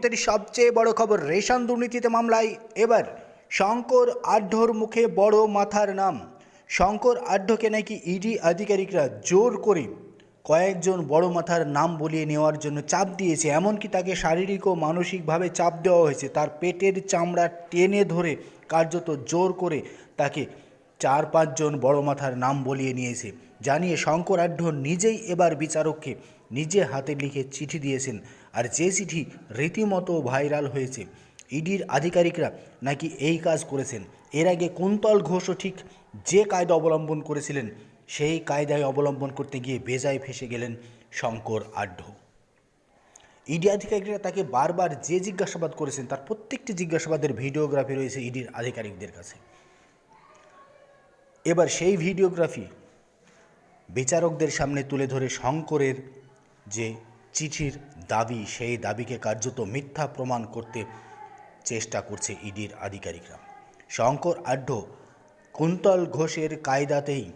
মুহূর্তের সবচেয়ে বড় খবর রেশন দুর্নীতিতে মামলায়। এবার শঙ্কর আঢ্যর মুখে বড় মাথার নাম। শঙ্কর আঢ্যকে নাকি ইডি আধিকারিকরা জোর করে কয়েকজন বড় মাথার নাম বলিয়ে নেওয়ার জন্য চাপ দিয়েছে, এমনকি তাকে শারীরিক ও মানসিকভাবে চাপ দেওয়া হয়েছে। তার পেটের চামড়া টেনে ধরে কার্যত জোর করে তাকে চার পাঁচজন বড় মাথার নাম বলিয়ে নিয়েছে। জানিয়ে শঙ্কর আঢ্য নিজেই এবার বিচারককে নিজে হাতে লিখে চিঠি দিয়েছেন। আর যে চিঠি রীতিমতো ভাইরাল হয়েছে, ইডির আধিকারিকরা নাকি এই কাজ করেছেন। এর আগে কুন্তল ঘোষও ঠিক যে কায়দা অবলম্বন করেছিলেন, সেই কায়দায় অবলম্বন করতে গিয়ে বেজায় ফেসে গেলেন শঙ্কর আঢ্য ইডি আধিকারিকরা তাকে বারবার যে জিজ্ঞাসাবাদ করেছেন, তার প্রত্যেকটি জিজ্ঞাসাবাদের ভিডিওগ্রাফি রয়েছে ইডির আধিকারিকদের কাছে। এবার সেই ভিডিওগ্রাফি বিচারকদের সামনে তুলে ধরে শঙ্করের যে চিঠির দাবি, সেই দাবিকে কার্যত মিথ্যা প্রমাণ করতে চেষ্টা করছে ইডির আধিকারিকরা। শঙ্কর আঢ্য কুন্তল ঘোষের কায়দাতেই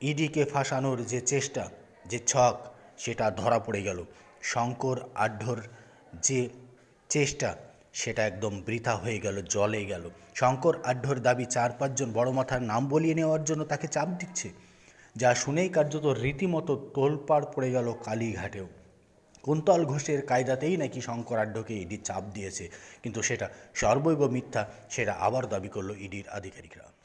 ইডিকে ফাঁসানোর যে চেষ্টা, যে ছক, সেটা ধরা পড়ে গেল। শঙ্কর আঢ্যর যে চেষ্টা সেটা একদম বৃথা হয়ে গেল জলে গেল। শঙ্কর আঢ্যর দাবি চার পাঁচজন বড় মাথার নাম বলিয়ে নেওয়ার জন্য তাকে চাপ দিচ্ছে। যা শুনেই কার্যত রীতিমতো তোলপাড় পড়ে গেল কালীঘাটেও। কুন্তল ঘোষের কায়দাতেই নাকি শঙ্কর আঢ্যকে ইডি চাপ দিয়েছে। কিন্তু সেটা সর্বৈব মিথ্যা, সেটা আবার দাবি করল ইডির আধিকারিকরা।